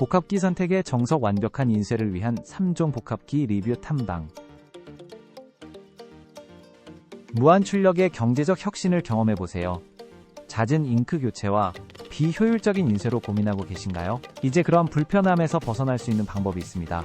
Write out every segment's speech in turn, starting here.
복합기 선택의 정석 완벽한 인쇄를 위한 3종 복합기 리뷰 탐방. 무한 출력의 경제적 혁신을 경험해 보세요. 잦은 잉크 교체와 비효율적인 인쇄로 고민하고 계신가요? 이제 그런 불편함에서 벗어날 수 있는 방법이 있습니다.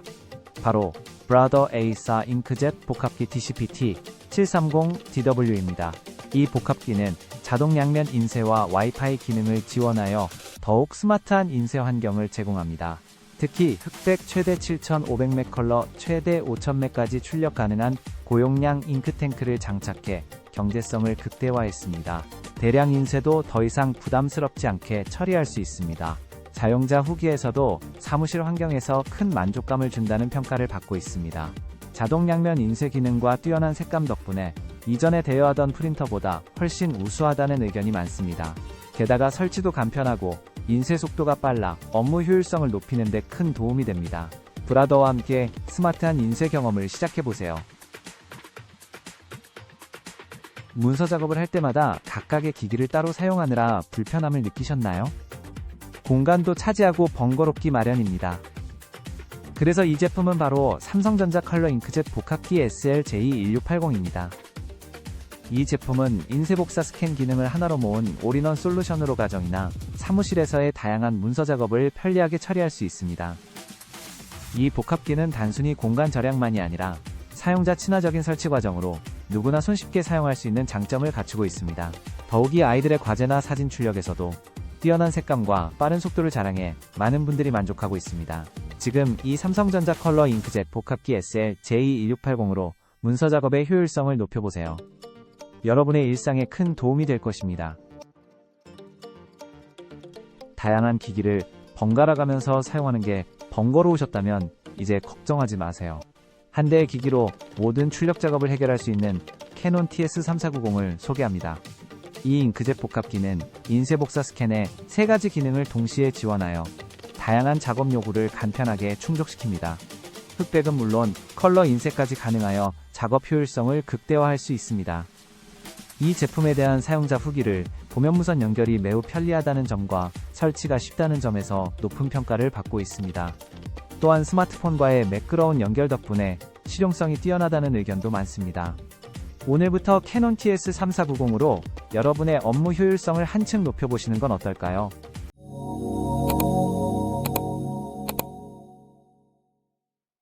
바로 브라더 에이사 잉크젯 복합기 TCP-T 730DW입니다. 이 복합기는 자동 양면 인쇄와 와이파이 기능을 지원하여 더욱 스마트한 인쇄 환경을 제공합니다. 특히 흑백 최대 7,500맥 컬러 최대 5,000맥까지 출력 가능한 고용량 잉크탱크를 장착해 경제성을 극대화했습니다. 대량 인쇄도 더 이상 부담스럽지 않게 처리할 수 있습니다. 사용자 후기에서도 사무실 환경에서 큰 만족감을 준다는 평가를 받고 있습니다. 자동 양면 인쇄 기능과 뛰어난 색감 덕분에 이전에 대여하던 프린터보다 훨씬 우수하다는 의견이 많습니다. 게다가 설치도 간편하고 인쇄 속도가 빨라 업무 효율성을 높이는 데 큰 도움이 됩니다. 브라더와 함께 스마트한 인쇄 경험을 시작해보세요. 문서 작업을 할 때마다 각각의 기기를 따로 사용하느라 불편함을 느끼셨나요? 공간도 차지하고 번거롭기 마련입니다. 그래서 이 제품은 바로 삼성전자 컬러 잉크젯 복합기 SL-J1680입니다. 이 제품은 인쇄복사 스캔 기능을 하나로 모은 올인원 솔루션으로 가정이나 사무실에서의 다양한 문서 작업을 편리하게 처리할 수 있습니다. 이 복합기는 단순히 공간 절약만이 아니라 사용자 친화적인 설치 과정으로 누구나 손쉽게 사용할 수 있는 장점을 갖추고 있습니다. 더욱이 아이들의 과제나 사진 출력에서도 뛰어난 색감과 빠른 속도를 자랑해 많은 분들이 만족하고 있습니다. 지금 이 삼성전자 컬러 잉크젯 복합기 SL J1680으로 문서 작업의 효율성을 높여보세요. 여러분의 일상에 큰 도움이 될 것입니다. 다양한 기기를 번갈아 가면서 사용하는 게 번거로우셨다면 이제 걱정하지 마세요. 한 대의 기기로 모든 출력 작업을 해결할 수 있는 캐논 TS3490을 소개합니다. 이 잉크젯 복합기는 인쇄 복사 스캔에 세 가지 기능을 동시에 지원하여 다양한 작업 요구를 간편하게 충족시킵니다. 흑백은 물론 컬러 인쇄까지 가능하여 작업 효율성을 극대화할 수 있습니다. 이 제품에 대한 사용자 후기를 보면 무선 연결이 매우 편리하다는 점과 설치가 쉽다는 점에서 높은 평가를 받고 있습니다. 또한 스마트폰과의 매끄러운 연결 덕분에 실용성이 뛰어나다는 의견도 많습니다. 오늘부터 캐논 TS3490으로 여러분의 업무 효율성을 한층 높여보시는 건 어떨까요?